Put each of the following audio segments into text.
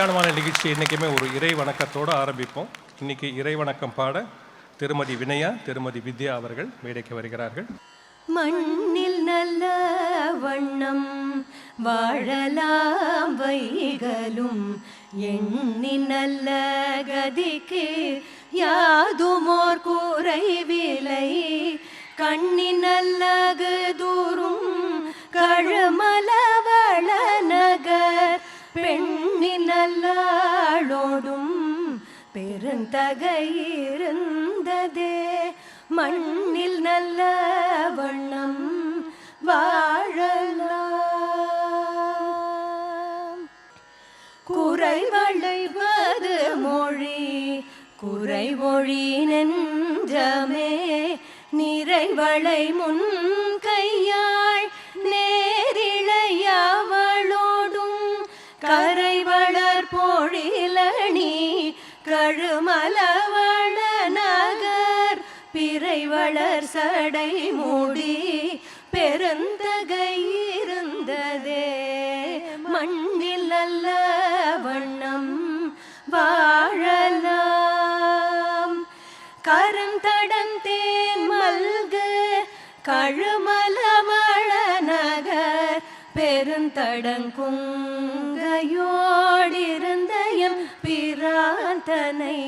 கல்யாணமான நிகழ்ச்சி என்றைக்குமே ஒரு இறை வணக்கத்தோடு ஆரம்பிப்போம். இன்னைக்கு இறை வணக்கம் பாட திருமதி வினயா திருமதி வித்யா அவர்கள் மேடைக்கு வருகிறார்கள். மண்ணில் நல்ல வண்ணம் வாழலாம் வைகளும். எண்ணின் நல்ல கதிக்கு யாதுமோர் குறைவிலை கண்ணி நல்லகு தூரும் கழுமலவள பெண்ணினல்லாளோடும் பெருந்தகையிருந்ததே. மண்ணில் நல்ல வண்ணம் வாழலாம். குறைவளைவது மொழி குறைமொழி நெஞ்சமே. நிறைவளை முன் கழுமலவள நகர் பிறை வளர் சடை மூடி பெருந்தகை இருந்ததே. மண்ணில் அல்ல வண்ணம் வாழலாம். கருந்தடந்தேன் மல்கு கழுமலமள நகர் பெருந்தடங்குங்கையோ பிராந்தனை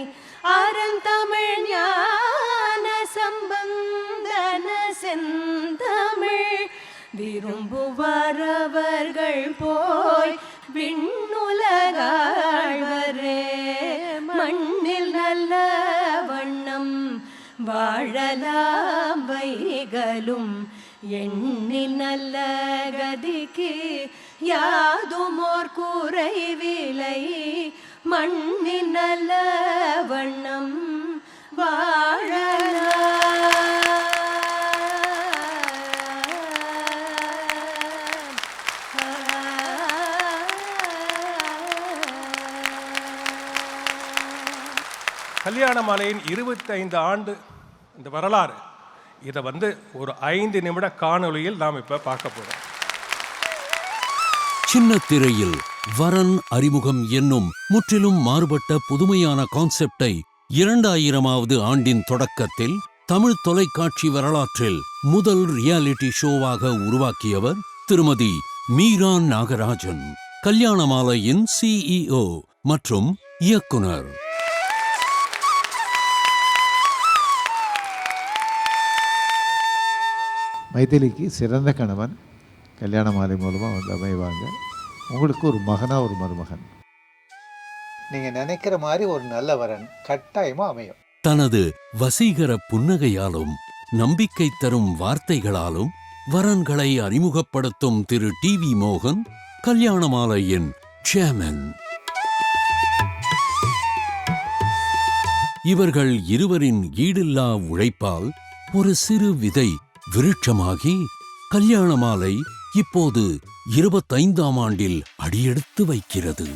அறந்தமிழ் ஞான சம்பந்தன செந்தமிழ். விரும்புவாரவர்கள் போய் விண்ணுலகாழ்வரே மண்ணில் நல்ல வண்ணம் வாழலாம் வைகளும். எண்ணி நல்ல கதிக்கு யாதுமோர் குறைவிலை விலை நல்ல வண்ணம் வாழலாம் கல்யாண மாலையின் இருபத்தைந்து ஆண்டு இந்த வரலாறு. இதை வந்து ஒரு ஐந்து நிமிட காணொளியில் நாம் இப்போ பார்க்க போகிறோம் சின்ன திரையில் வரன் அறிமுகம் என்னும் முற்றிலும் மாறுபட்ட புதுமையான கான்செப்டை இரண்டாயிரமாவது ஆண்டின் தொடக்கத்தில் தமிழ் தொலைக்காட்சி வரலாற்றில் முதல் ரியாலிட்டி ஷோவாக உருவாக்கியவர் திருமதி மீரா நாகராஜன் கல்யாணமாலையின் சிஇஓ மற்றும் இயக்குனர். மைதிலிக்கு சிறந்த கணவன் கல்யாண மாலை மூலமாக வந்து அமைவாங்க. உங்களுக்கு ஒரு மகனா ஒரு மருமகன். நீங்கள் நினைக்கிற மாதிரி ஒரு நல்ல வரன் கட்டாயமாக அமையும். தனது வசீகர புன்னகையாலும் நம்பிக்கை தரும் வார்த்தைகளாலும் வரன்களை அறிமுகப்படுத்தும் திரு டி வி மோகன் கல்யாணமாலையின் சேர்மன் இவர்கள் இருவரின் ஈடில்லா உழைப்பால் ஒரு சிறு விதை விருட்சமாகி கல்யாணமாலை இப்போது இருபத்தைந்தாம் ஆண்டில் அடியெடுத்து வைக்கிறது.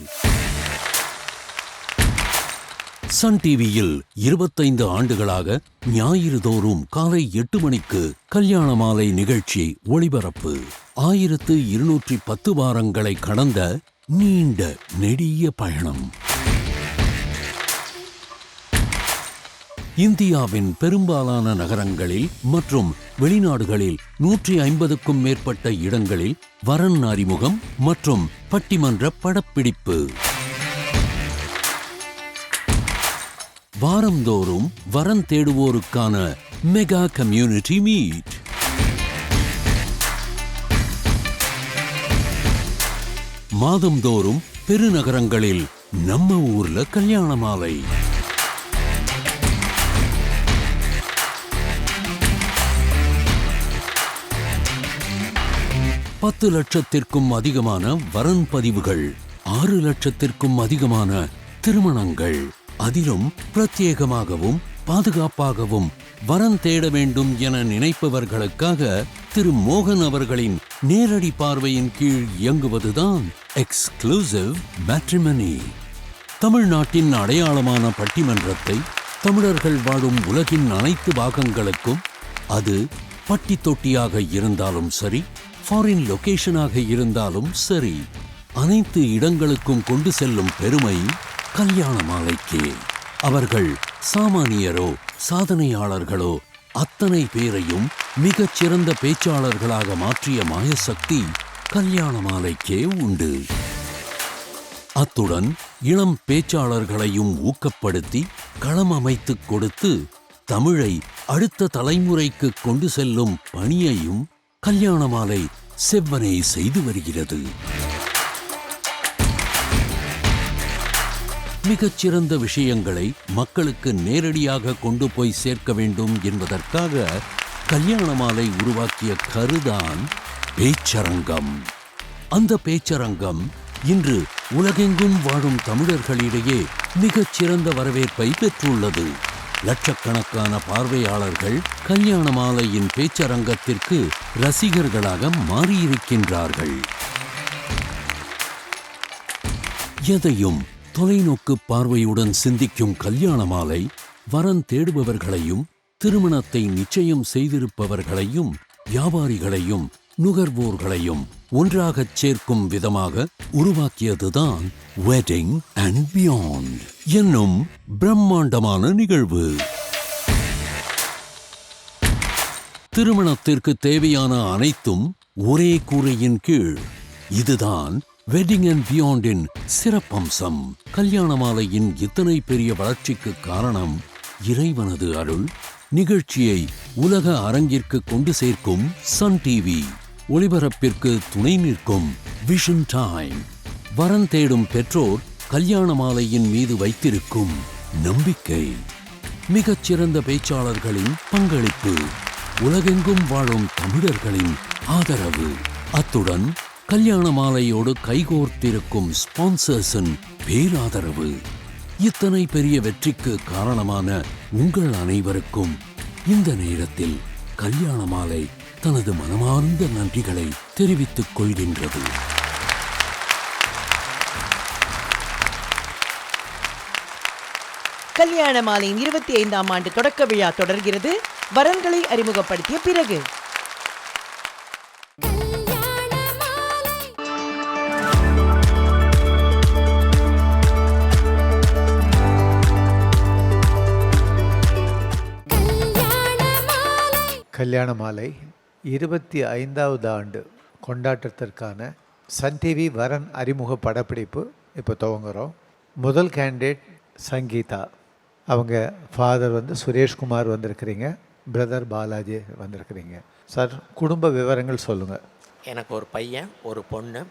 சன் டிவியில் இருபத்தைந்து ஆண்டுகளாக ஞாயிறு தோறும் காலை எட்டு மணிக்கு கல்யாண மாலை நிகழ்ச்சி ஒளிபரப்பு. ஆயிரத்து இருநூற்றி பத்து வாரங்களை கடந்த நீண்ட நெடிய பயணம். இந்தியாவின் பெரும்பாலான நகரங்களில் மற்றும் வெளிநாடுகளில் நூற்றி ஐம்பதுக்கும் மேற்பட்ட இடங்களில் வரன் அறிமுகம் மற்றும் பட்டிமன்ற படப்பிடிப்பு. வாரந்தோறும் வரன் தேடுவோருக்கான மெகா கம்யூனிட்டி மீட். மாதந்தோறும் பெருநகரங்களில் நம்ம ஊர்ல கல்யாண மாலை. பத்து லட்சத்திற்கும் அதிகமான வரன் பதிவுகள் ஆறு லட்சத்திற்கும் அதிகமான திருமணங்கள். அதிலும் பிரத்யேகமாகவும் பாதுகாப்பாகவும் வரன் தேட வேண்டும் என நினைப்பவர்களுக்காக திரு மோகன் அவர்களின் நேரடி பார்வையின் கீழ் இயங்குவதுதான் எக்ஸ்க்ளூசிவ் மேட்ரிமனி தமிழ்நாட்டின் அடையாளமான பட்டிமன்றத்தை தமிழர்கள் வாழும் உலகின் அனைத்து பாகங்களுக்கும் அது பட்டி தொட்டியாக இருந்தாலும் சரி ஃபாரின் லொகேஷனாக இருந்தாலும் சரி அனைத்து இடங்களுக்கும் கொண்டு செல்லும் பெருமை கல்யாண மாலைக்கே. அவர்கள் சாமானியரோ சாதனையாளர்களோ அத்தனை பேரையும் மிகச் சிறந்த பேச்சாளர்களாக மாற்றிய மாயசக்தி கல்யாண மாலைக்கே உண்டு. அத்துடன் இளம் பேச்சாளர்களையும் ஊக்கப்படுத்தி களம் அமைத்துக் கொடுத்து தமிழை அடுத்த தலைமுறைக்கு கொண்டு செல்லும் பணியையும் கல்யாண மாலை செவ்வனை செய்து வருகிறது. மிகச்சிறந்த விஷயங்களை மக்களுக்கு நேரடியாக கொண்டு போய் சேர்க்க வேண்டும் என்பதற்காக கல்யாண மாலை உருவாக்கிய கருதான் பேச்சரங்கம். அந்த பேச்சரங்கம் இன்று உலகெங்கும் வாழும் தமிழர்களிடையே மிகச்சிறந்த வரவேற்பை பெற்றுள்ளது. லட்சக்கணக்கான பார்வையாளர்கள் கல்யாண மாலையின் பேச்சரங்கத்திற்கு ரசிகர்களாக மாறியிருக்கின்றார்கள். எதையும் தொலைநோக்கு பார்வையுடன் சிந்திக்கும் கல்யாண மாலை வரன் தேடுபவர்களையும் திருமணத்தை நிச்சயம் செய்திருப்பவர்களையும் வியாபாரிகளையும் நுகர்வோர்களையும் ஒன்றாகச் சேர்க்கும் விதமாக உருவாக்கியதுதான் வெட்டிங் அண்ட் பியாண்ட் என்னும் பிரம்மாண்டமான நிகழ்வு. திருமணத்திற்கு தேவையான அனைத்தும் ஒரே கூரையின் கீழ். இதுதான் வெட்டிங் அண்ட் பியாண்டின் சிறப்பம்சம். கல்யாண மாலையின் இத்தனை பெரிய வளர்ச்சிக்கு காரணம் இறைவனது அருள் நிகழ்ச்சியை உலக அரங்கிற்கு கொண்டு சேர்க்கும் சன் டிவி ஒளிபரப்பிற்கு துணை நிற்கும் விஷன் டைம் வரன் தேடும் பெற்றோர் கல்யாண மாலையின் மீது வைத்திருக்கும் நம்பிக்கை. மிகச்சிறந்த பேச்சாளர்களின் பங்களிப்பு. உலகெங்கும் வாழும் தமிழர்களின் ஆதரவு. அத்துடன் கல்யாண மாலையோடு கைகோர்த்திருக்கும் ஸ்பான்சர்ஸின் பேராதரவு. இத்தனை பெரிய வெற்றிக்கு காரணமான உங்கள் அனைவருக்கும் இந்த நேரத்தில் கல்யாண மாலை தனது மனமார்ந்த நன்றிகளை தெரிவித்துக் கொள்கின்றது. கல்யாண மாலையின் இருபத்தி ஐந்தாம் ஆண்டு தொடக்க விழா தொடர்கிறது. வரன்களை அறிமுகப்படுத்திய பிறகு. கல்யாண மாலை இருபத்தி ஐந்தாவது ஆண்டு கொண்டாட்டத்திற்கான சன் டிவி வரன் அறிமுக படப்பிடிப்பு இப்போ துவங்குறோம். முதல் கேண்டிடேட் சங்கீதா. அவங்க ஃபாதர் வந்து சுரேஷ்குமார் வந்திருக்கிறீங்க பிரதர் பாலாஜி வந்திருக்கிறீங்க. சார் குடும்ப விவரங்கள் சொல்லுங்கள் எனக்கு ஒரு பையன் ஒரு பொண்ணு.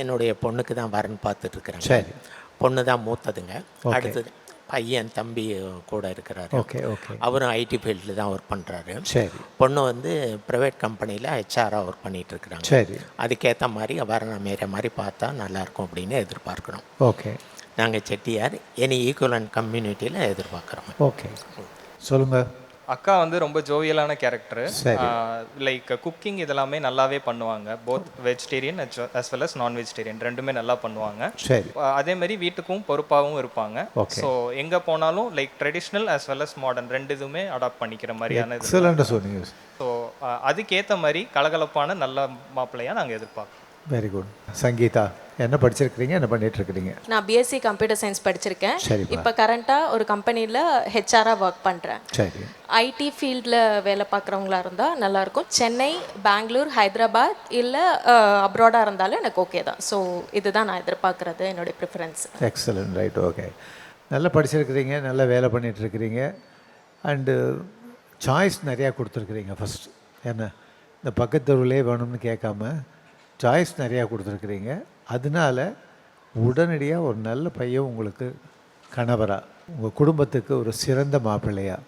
என்னுடைய பொண்ணுக்கு தான் வரன் பார்த்துட்டு இருக்கிறாங்க. சரி. பொண்ணு தான் மூத்ததுங்க. அடுத்தது பையன் தம்பி கூட இருக்கிறாரு. Okay okay. அவரும் ஐடி ஃபீல்டில் தான் ஒர்க் பண்ணுறாரு சரி. பொண்ணு வந்து ப்ரைவேட் கம்பெனியில் ஹெச்ஆராக ஒர்க் பண்ணிட்டு இருக்கிறாங்க. சரி. அதுக்கேற்ற மாதிரி வரன் அமைகிற மாதிரி பார்த்தா நல்லாயிருக்கும் அப்படின்னு எதிர்பார்க்குறோம். ஓகே. நாங்கள் செட்டியார் எனி ஈக்குவலன் கம்யூனிட்டியில் எதிர்பார்க்குறோம். ஓகே. சொல்லுங்கள் அக்கா வந்து ரொம்ப ஜோவியலான கேரக்டர். லைக் குக்கிங் இதெல்லாமே நல்லாவே பண்ணுவாங்க. Both vegetarian as well as non vegetarian ரெண்டுமே நல்லா பண்ணுவாங்க. அதே மாதிரி வீட்டுக்கும் பொறுப்பாகவும் இருப்பாங்க. ஸோ எங்கே போனாலும் like traditional as well as modern ரெண்டு இதுவுமே அடாப்ட் பண்ணிக்கிற மாதிரியான ஸோ அதுக்கேற்ற மாதிரி கலகலப்பான நல்ல மாப்பிள்ளையாக நாங்கள் எதிர்பார்க்குறோம். வெரி குட் சங்கீதா என்ன படிச்சிருக்கிறீங்க? என்ன பண்ணிட்டு இருக்கிறீங்க நான் பிஎஸ்சி கம்ப்யூட்டர் சயின்ஸ் படிச்சிருக்கேன். இப்போ கரண்ட்டாக ஒரு கம்பெனியில் ஹெச்ஆராக ஒர்க் பண்ணுறேன் சரி. ஐடி ஃபீல்டில் வேலை பார்க்குறவங்களா இருந்தால் நல்லாயிருக்கும். சென்னை பெங்களூர் ஹைதராபாத் இல்லை அப்ராடாக இருந்தாலும் எனக்கு ஓகே தான். ஸோ இதுதான் நான் எதிர்பார்க்குறது என்னுடைய ப்ரிஃபரன்ஸ் எக்ஸலண்ட் ரைட் ஓகே நல்லா படிச்சிருக்கிறீங்க நல்லா வேலை பண்ணிட்டு இருக்கிறீங்க அண்டு சாய்ஸ் நிறையா கொடுத்துருக்குறீங்க ஃபஸ்ட் என்ன? இந்த பக்கத்து தெருவிலே வேணும்னு கேட்காம சாய்ஸ் நிறையா கொடுத்துருக்குறீங்க. அதனால உடனடியாக ஒரு நல்ல பையன் உங்களுக்கு கணவராக உங்கள் குடும்பத்துக்கு ஒரு சிறந்த மாப்பிள்ளையாக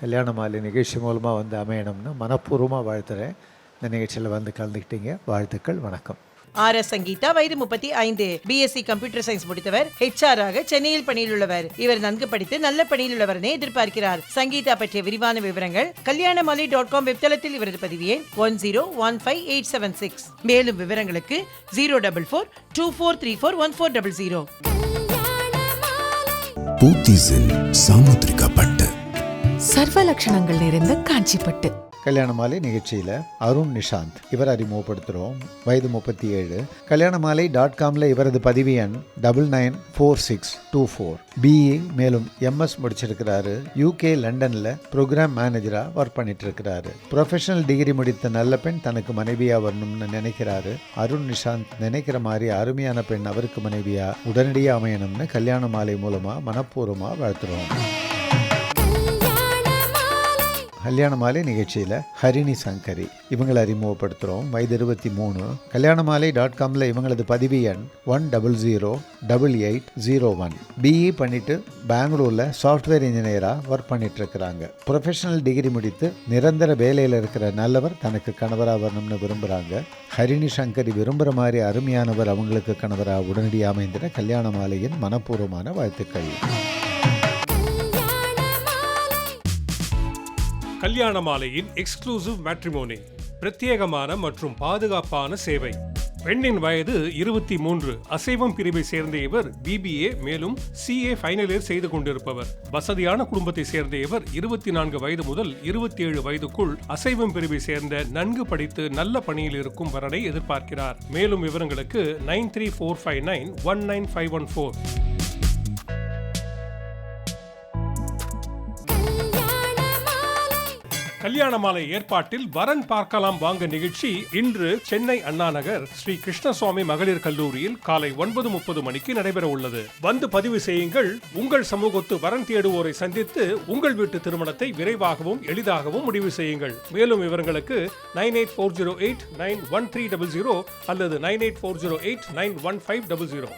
கல்யாண மாலை நிகழ்ச்சி மூலமாக வந்து அமையணும்னு மனப்பூர்வமாக வாழ்த்துறேன். இந்த நிகழ்ச்சியில் வந்து கலந்துக்கிட்டீங்க. வாழ்த்துக்கள். வணக்கம். ஆர் எஸ் சங்கீதா வயது முப்பத்தி ஐந்து. பிஎஸ்சி கம்ப்யூட்டர் சயின்ஸ் முடித்தவர் ஹெச்ஆர் ஆக சென்னையில் பணியில் உள்ளவர் இவர் நன்கு படித்து நல்ல பணியில் உள்ளவரனை எதிர்பார்க்கிறார். சங்கீதா பற்றிய விரிவான விவரங்கள் கல்யாணமாலை டாட் காம் வெப்தளத்தில் இவரது பதிவு எண் one zero one five eight seven six மேலும் விவரங்களுக்கு zero double four two four three four one four double zero போத்தீஸில் Samudrika பட்டு. சர்வ லட்சணங்கள் நிறைந்த காஞ்சிப்பட்டு. கல்யாண மாலை நிகழ்ச்சியில் அருண் நிஷாந்த். இவர் அறிமுகப்படுத்துகிறோம் வயது முப்பத்தி ஏழு. கல்யாண மாலை டாட் காமில் இவரது பதிவு எண் double nine four six two four BE மேலும் எம்எஸ் முடிச்சிருக்கிறாரு. யூகே லண்டனில் ப்ரோக்ராம் மேனேஜராக ஒர்க் பண்ணிட்டு இருக்கிறாரு ப்ரொஃபஷனல் டிகிரி முடித்த நல்ல பெண் தனக்கு மனைவியாக வரணும்னு நினைக்கிறாரு. அருண் நிஷாந்த் நினைக்கிற மாதிரி அருமையான பெண் அவருக்கு மனைவியாக உடனடியாக அமையணும்னு கல்யாண மாலை மூலமாக மனப்பூர்வமாக வாழ்த்துறோம். கல்யாண மாலை நிகழ்ச்சியில் ஹரிணி சங்கரி. இவங்களை அறிமுகப்படுத்துகிறோம் வயது இருபத்தி மூணு. கல்யாண மாலை டாட் காமில் இவங்களது பதிவு எண் one double zero double eight zero one BE பண்ணிட்டு பெங்களூரில் சாஃப்ட்வேர் இன்ஜினியராக ஒர்க் பண்ணிட்டு இருக்கிறாங்க ப்ரொஃபஷனல் டிகிரி முடித்து நிரந்தர வேலையில் இருக்கிற நல்லவர் தனக்கு கணவராக வரணும்னு விரும்புகிறாங்க ஹரிணி சங்கரி விரும்புகிற மாதிரி அருமையானவர் அவங்களுக்கு கணவராக உடனடியாக அமைந்திட கல்யாண மாலையின் மனப்பூர்வமான வாழ்த்துக்கள். கல்யாண மாலையின் எக்ஸ்க்ளூசிவ் மேட்ரிமோனி பிரத்யேகமான மற்றும் பாதுகாப்பான சேவை. பெண்ணின் வயது இருபத்தி மூன்று. அசைவம் பிரிவை சேர்ந்த இவர் பிபிஏ மேலும் சிஏ ஃபைனல் இயர் செய்து கொண்டிருப்பவர். வசதியான குடும்பத்தை சேர்ந்த இவர் இருபத்தி நான்கு வயது முதல் இருபத்தி ஏழு வயதுக்குள் அசைவம் பிரிவை சேர்ந்த நன்கு படித்து நல்ல பணியில் இருக்கும் வரனை எதிர்பார்க்கிறார். மேலும் விவரங்களுக்கு nine three four five nine one nine five one four. Kalyana Malai ஏற்பாட்டில் வரன் பார்க்கலாம் வாங்க நிகழ்ச்சி. இன்று சென்னை அண்ணா நகர் ஸ்ரீ கிருஷ்ணசுவாமி மகளிர் கல்லூரியில் காலை ஒன்பது முப்பது மணிக்கு நடைபெற உள்ளது. வந்து பதிவு செய்யுங்கள். உங்கள் சமூகத்து வரன் தேடுவோரை சந்தித்து உங்கள் வீட்டு திருமணத்தை விரைவாகவும் எளிதாகவும் முடிவு செய்யுங்கள். மேலும் விவரங்களுக்கு nine eight four zero eight nine one three double zero அல்லது nine eight four zero eight nine one five double zero.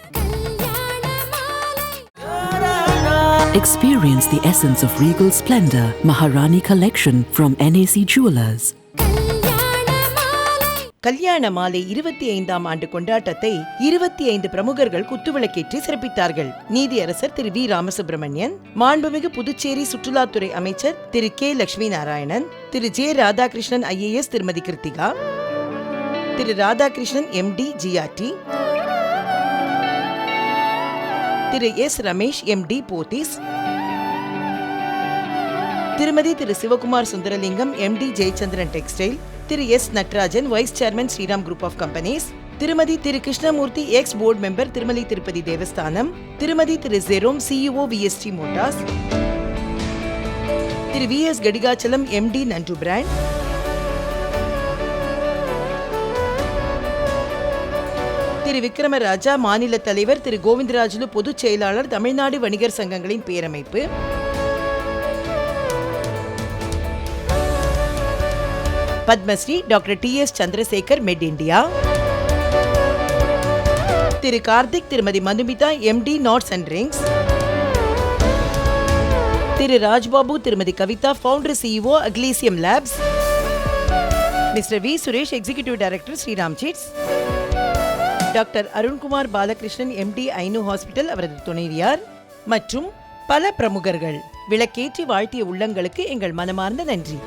Experience the essence of regal splendor, Maharani collection from NAC Jewelers. கல்யாண மாலை இருபத்தி ஐந்தாம் ஆண்டு கொண்டாட்டத்தை இருபத்தி ஐந்து பிரமுகர்கள் குத்துவிளக்கேற்றி சிறப்பித்தார்கள். நீதியரசர் திரு வி. ராமசுப்பிரமணியன் மாண்புமிகு புதுச்சேரி சுற்றுலாத்துறை அமைச்சர் திரு கே. லட்சுமி நாராயணன் திரு ஜே. ராதாகிருஷ்ணன் ஐஏஎஸ் திருமதி கிருத்திகா திரு ராதாகிருஷ்ணன் எம்டி ஜிஆர்டி திரு S Ramesh M D Pothys. திருமதி திரு Sivakumar Sundaralingam M D Jayachandran textile. Thiru S Natarajan vice chairman Sriram group of companies. திருமதி திரு Krishnamurthy ex board member Tirumala Tirupati Devasthanam. திருமதி திரு Jerome CEO VST Motors. திரு V S Kadigachalam MD நன்று brand. திரு விக்ரமராஜா மாநில தலைவர் திரு கோவிந்தராஜுலு பொதுச் செயலாளர் தமிழ்நாடு வணிகர் சங்கங்களின் பேரமைப்பு. Padma Shri doctor T S Chandrasekhar Med India Thiru Karthik Thirumathi Madhumitha MD knots and rings. Thiru Rajbabu Thirumathi Kavitha founder CEO அக்லீசியம் labs. Mister V. Suresh executive director Sriram chits doctor Arunkumar Balakrishnan MD ஐனு hospital அவரது துணைவியார் மற்றும் பல பிரமுகர்கள். விளக்கேற்றி வாழ்த்திய உள்ளங்களுக்கு எங்கள் மனமார்ந்த நன்றி.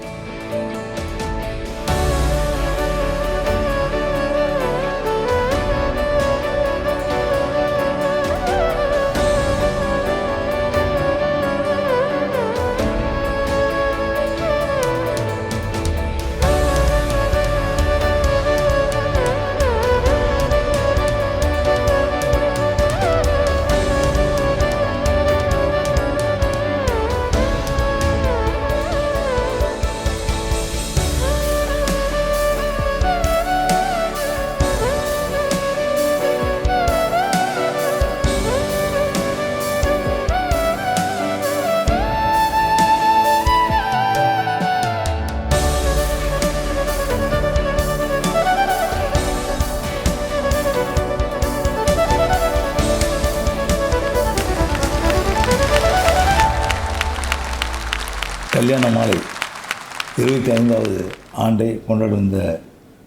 ஆண்டை கொண்டாடும் இந்த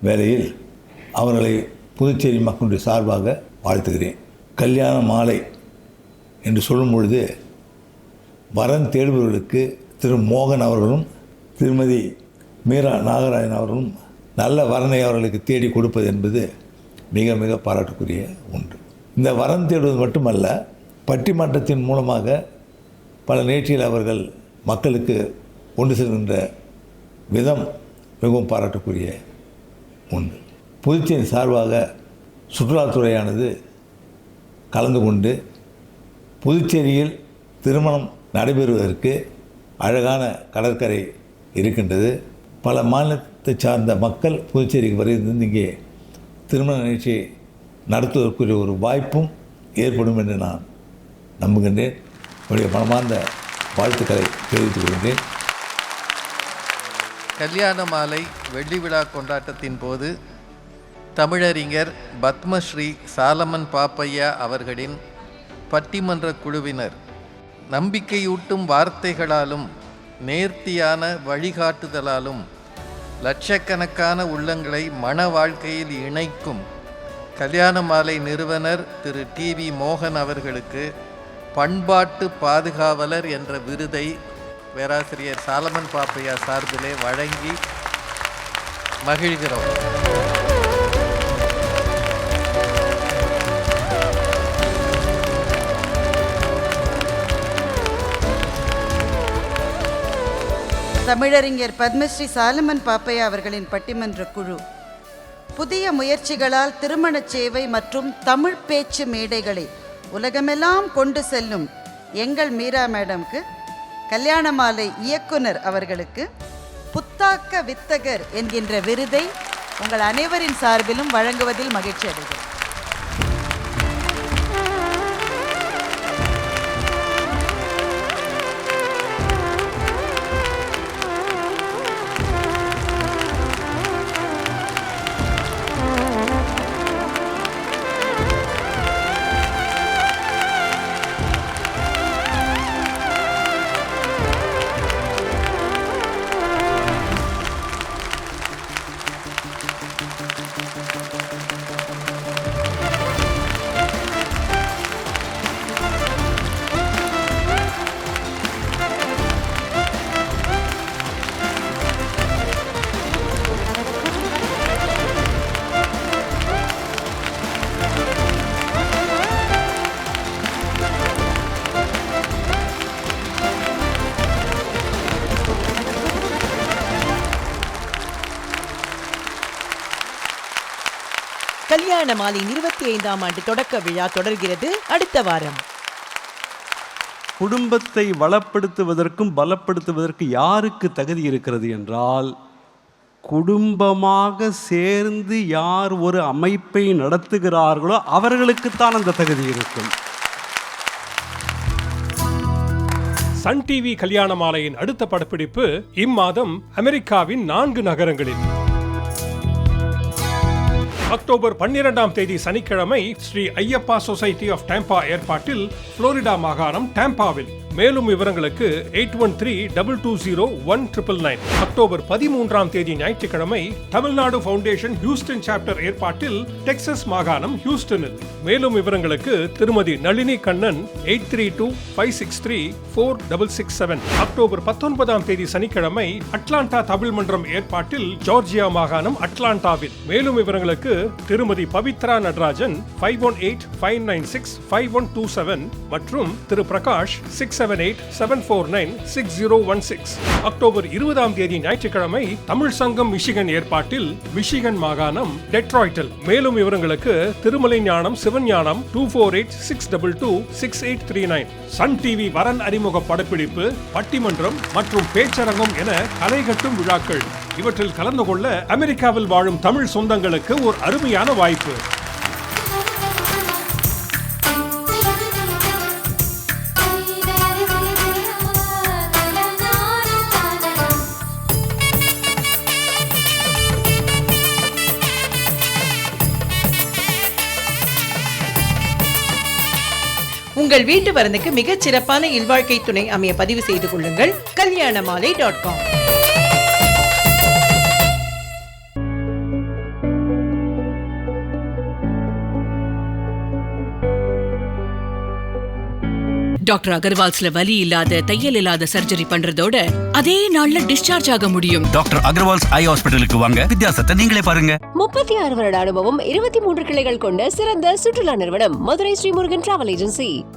வேளையில் அவர்களை புதுச்சேரி மக்களுடைய சார்பாக வாழ்த்துகிறேன். கல்யாண மாலை என்று சொல்லும் பொழுது வரன் தேடுபவர்களுக்கு திரு மோகன் அவர்களும் திருமதி மீரா நாகராஜன் அவர்களும் நல்ல வரனை அவர்களுக்கு தேடி கொடுப்பது என்பது மிக மிக பாராட்டுக்குரிய ஒன்று. இந்த வரன் தேடுவது மட்டுமல்ல பட்டிமன்றத்தின் மூலமாக பல நிகழ்ச்சியில் அவர்கள் மக்களுக்கு கொண்டு செல்கின்ற விதம் மிகவும் பாராட்டக்கூடிய ஒன்று. புதுச்சேரி சார்பாக சுற்றுலாத்துறையானது கலந்து கொண்டு புதுச்சேரியில் திருமணம் நடைபெறுவதற்கு அழகான கடற்கரை இருக்கின்றது. பல மாநிலத்தை சார்ந்த மக்கள் புதுச்சேரிக்கு வருகிறது இங்கே திருமண நிகழ்ச்சியை நடத்துவதற்குரிய ஒரு வாய்ப்பும் ஏற்படும் என்று நான் நம்புகின்றேன். என்னுடைய மனமார்ந்த வாழ்த்துக்களை தெரிவித்துக் கொள்கின்றேன். கல்யாண மாலை வெள்ளி விழா கொண்டாட்டத்தின் போது தமிழறிஞர் பத்மஸ்ரீ சாலமன் பாப்பையா அவர்களின் பட்டிமன்ற குழுவினர் நம்பிக்கையூட்டும் வார்த்தைகளாலும் நேர்த்தியான வழிகாட்டுதலாலும் லட்சக்கணக்கான உள்ளங்களை மன வாழ்க்கையில் இணைக்கும் கல்யாண மாலை நிறுவனர் திரு. டி. வி. மோகன் அவர்களுக்கு பண்பாட்டு பாதுகாவலர் என்ற விருதை பேராசிரியர் சாலமன் பாப்பையா சார்பிலே வழங்கி மகிழ்கிறோம். தமிழறிஞர் பத்மஸ்ரீ சாலமன் பாப்பையா அவர்களின் பட்டிமன்ற குழு. புதிய முயற்சிகளால் திருமணச் சேவை மற்றும் தமிழ் பேச்சு மேடைகளை உலகமெல்லாம் கொண்டு செல்லும் எங்கள் மீரா மேடம்க்கு கல்யாண மாலை இயக்குனர் அவர்களுக்கு புத்தாக்க வித்தகர் என்கின்ற விருதை உங்கள் அனைவரின் சார்பிலும் வழங்குவதில் மகிழ்ச்சி அடைகிறேன். கல்யாண மாலின் இருபத்தி ஐந்தாம் ஆண்டு தொடக்க விழா தொடர்கிறது. அடுத்த வாரம். குடும்பத்தை வளப்படுத்துவதற்கும் பலப்படுத்துவதற்கு யாருக்கு தகுதி இருக்கிறது என்றால் குடும்பமாக சேர்ந்து யார் ஒரு அமைப்பை நடத்துகிறார்களோ அவர்களுக்குத்தான் அந்த தகுதி இருக்கும். சன் டிவி கல்யாண மாலையின் அடுத்த படப்பிடிப்பு இம்மாதம் அமெரிக்காவின் நான்கு நகரங்களில். அக்டோபர் பன்னிரெண்டாம் தேதி சனிக்கிழமை Shri Ayyappa society of Tampa ஏற்பாட்டில் புளோரிடா மாகாணம் டேம்பாவில். மேலும் விவரங்களுக்கு eight one three double two zero one triple nine. October பதிமூன்றாம் தேதி ஞாயிற்றுக்கிழமை தமிழ்நாடு ஃபவுண்டேஷன் ஹியூஸ்டன் சாப்டர் ஏற்பாட்டில் டெக்சஸ் மாகாணம் ஹியூஸ்டனில். மேலும் விவரங்களுக்கு Thirumathi Nalini Kannan eight three two five six three four double six seven. October பத்தொன்பதாம் தேதி சனிக்கிழமை அட்லாண்டா தமிழ் மன்றம் ஏற்பாட்டில் ஜார்ஜியா மாகாணம் அட்லாண்டாவில். மேலும் விவரங்களுக்கு Thirumathi Pavithra Natarajan five one eight five nine six five one two seven மற்றும் Thiru Prakash six seven eight seven four nine six zero one six October இருபதாம் தேதி ஞாயிற்றுக்கிழமை தமிழ் சங்கம் மிஷிகன் ஏற்பாட்டில் மிஷிகன் மாகாணம் டெட்ராய்டில் மேலும் விவரங்களுக்கு Thirumalai Gnanam Sivan Gnanam two four eight six double two six eight three nine Sun TV வரன் அறிமுக படப்பிடிப்பு பட்டிமன்றம் மற்றும் பேச்சரங்கம் என கலைகட்டும் விழாக்கள் இவற்றில் கலந்து கொள்ள அமெரிக்காவில் வாழும் தமிழ் சொந்தங்களுக்கு ஒரு அருமையான வாய்ப்பு உங்கள் வீட்டு வரனுக்கு மிகச் சிறப்பான இல்வாழ்க்கை துணை அமைய பதிவு செய்து கொள்ளுங்கள். கல்யாண மாலை டாட் காம் டாக்டர் அகர்வால்ஸ்ல வலி இல்லாத தையல் இல்லாத சர்ஜரி பண்றதோட அதே நாள்ல டிஸ்சார்ஜ் ஆக முடியும். டாக்டர் அகர்வால்ஸ் ஐ ஹாஸ்பிட்டலுக்கு வாங்க. வித்தியாசத்தை நீங்களே பாருங்க. முப்பத்தி ஆறு வருட அனுபவம் இருபத்தி மூன்று கிளைகள் கொண்ட சிறந்த சுற்றுலா நிறுவனம் மதுரை ஸ்ரீமுருகன் டிராவல் ஏஜென்சி.